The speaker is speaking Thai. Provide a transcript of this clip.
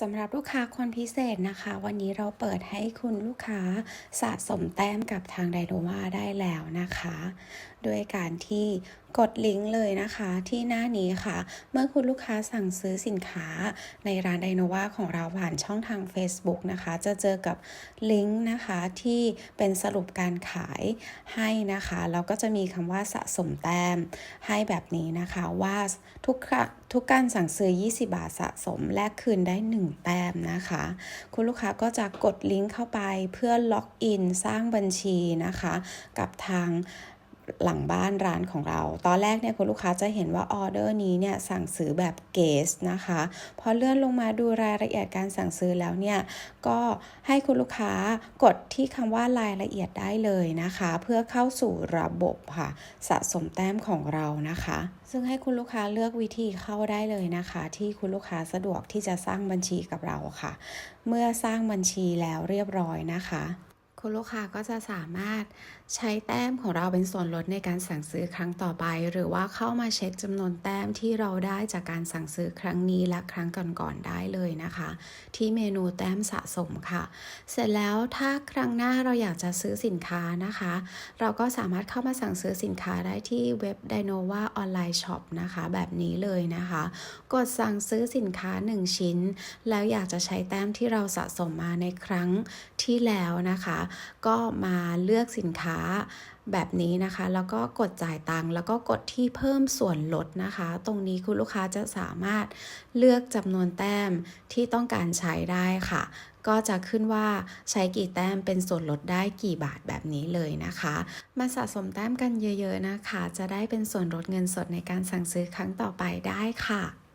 สำหรับลูกค้าคนพิเศษนะคะ วันนี้เราเปิดให้คุณลูกค้าสะสมแต้มกับทางไดโนวาได้แล้วนะคะ ด้วยการที่กดลิงก์เลยนะคะที่หน้านี้ค่ะ เมื่อคุณลูกค้าสั่งซื้อสินค้าในร้านไดโนวาของเราผ่านช่องทาง Facebook นะคะ จะเจอกับลิงก์นะคะที่เป็นสรุปการขายให้นะคะแล้วก็จะมีคำว่าสะสมแต้มให้แบบนี้นะคะว่าทุกทุกการสั่งซื้อ 20 บาทสะสมแลกคืนได้ 1 แต้มนะคะ คุณลูกค้าก็จะกดลิงก์เข้าไปเพื่อล็อกอินสร้างบัญชีนะคะ กับทาง หลังบ้านร้านของเรา ตอนแรกเนี่ยคุณลูกค้าจะเห็นว่าออเดอร์นี้เนี่ยสั่งซื้อแบบเกสนะคะ พอเลื่อนลงมาดูรายละเอียดการสั่งซื้อแล้วเนี่ยก็ให้คุณลูกค้ากดที่คำว่ารายละเอียดได้เลยนะคะ เพื่อเข้าสู่ระบบค่ะสะสมแต้มของเรานะคะ ซึ่งให้คุณลูกค้าเลือกวิธีเข้าได้เลยนะคะ ที่คุณลูกค้าสะดวกที่จะสร้างบัญชีกับเราค่ะ เมื่อสร้างบัญชีแล้วเรียบร้อยนะคะ คุณลูกค้าก็จะสามารถใช้แต้มของเราเป็นส่วนลดในการสั่งซื้อครั้งต่อไป หรือว่าเข้ามาเช็คจำนวนแต้มที่เราได้จากการสั่งซื้อครั้งนี้และครั้งก่อนๆได้เลยนะคะ ที่เมนูแต้มสะสมค่ะ เสร็จแล้วถ้าครั้งหน้าเราอยากจะซื้อสินค้านะคะ เราก็สามารถเข้ามาสั่งซื้อสินค้าได้ที่เว็บ Dinova Online Shop นะคะ แบบนี้เลยนะคะ กดสั่งซื้อสินค้า 1 ชิ้น แล้วอยากจะใช้แต้มที่เราสะสมมาในครั้งที่แล้วนะคะก็มาเลือกสินค้าแบบนี้นะคะ แล้วก็กดจ่ายตังค์แล้วก็กดที่เพิ่มส่วนลดนะคะ ตรงนี้คุณลูกค้าจะสามารถเลือกจำนวนแต้มที่ต้องการใช้ได้ค่ะ ก็จะขึ้นว่าใช้กี่แต้มเป็นส่วนลดได้กี่บาทแบบนี้เลยนะคะ มาสะสมแต้มกันเยอะๆนะคะ จะได้เป็นส่วนลดเงินสดในการสั่งซื้อครั้งต่อไปได้ค่ะ